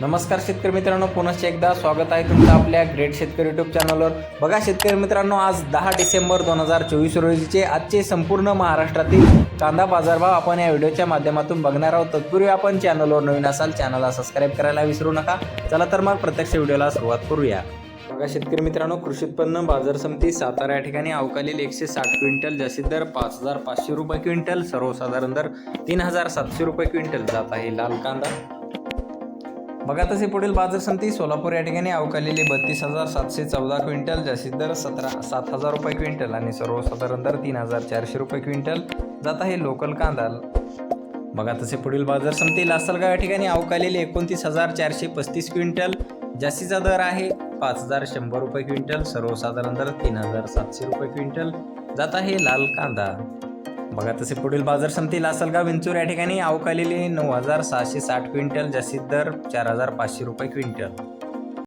नमस्कार शेतकरी मित्रांनो पुनश्च एकदा स्वागत आहे तुमचं आपल्या ग्रेट शेतकरी युट्यूब चॅनलवर बघा शेतकरी मित्रांनो आज दहा डिसेंबर दोन हजार चोवीस रोजीचे आजचे संपूर्ण महाराष्ट्रातील कांदा बाजारभाव आपण या व्हिडिओच्या माध्यमातून बघणार आहोत. तत्पूर्वी आपण चॅनलवर नवीन असाल चॅनलला सबस्क्राईब करायला विसरू नका. चला तर मग प्रत्यक्ष व्हिडिओला सुरुवात करूया. बघा शेतकरी मित्रांनो कृषी उत्पन्न बाजार समिती सातारा या ठिकाणी अवकालील एकशे साठ क्विंटल जास्तीत दर पाच हजार पाचशे रुपये क्विंटल सर्वसाधारण दर तीन हजार सातशे रुपये क्विंटल जात आहे लाल कांदा. बघा तसे पुढील बाजार समिती सोलापूर या ठिकाणी अवकालेली बत्तीस हजार सातशे चौदा क्विंटल जास्तीत दर सतरा सात हजार रुपये क्विंटल आणि सर्वसाधारण दर तीन हजार चारशे रुपये क्विंटल. जात आहे लोकल कांदा. बघा तसे पुढील बाजार समिती लासलगाव या ठिकाणी अवकालेली एकोणतीस हजार चारशे पस्तीस क्विंटल. जास्तीचा दर आहे पाच हजार शंभर रुपये क्विंटल सर्वसाधारण दर तीन हजार सातशे रुपये क्विंटल. जात आहे लाल कांदा. बघा तसे पुढील बाजार समिती लासलगाव विंचूर या ठिकाणी अवकालेली नऊ हजार सहाशे साठ क्विंटल जास्तीत दर चार हजार पाचशे रुपये क्विंटल.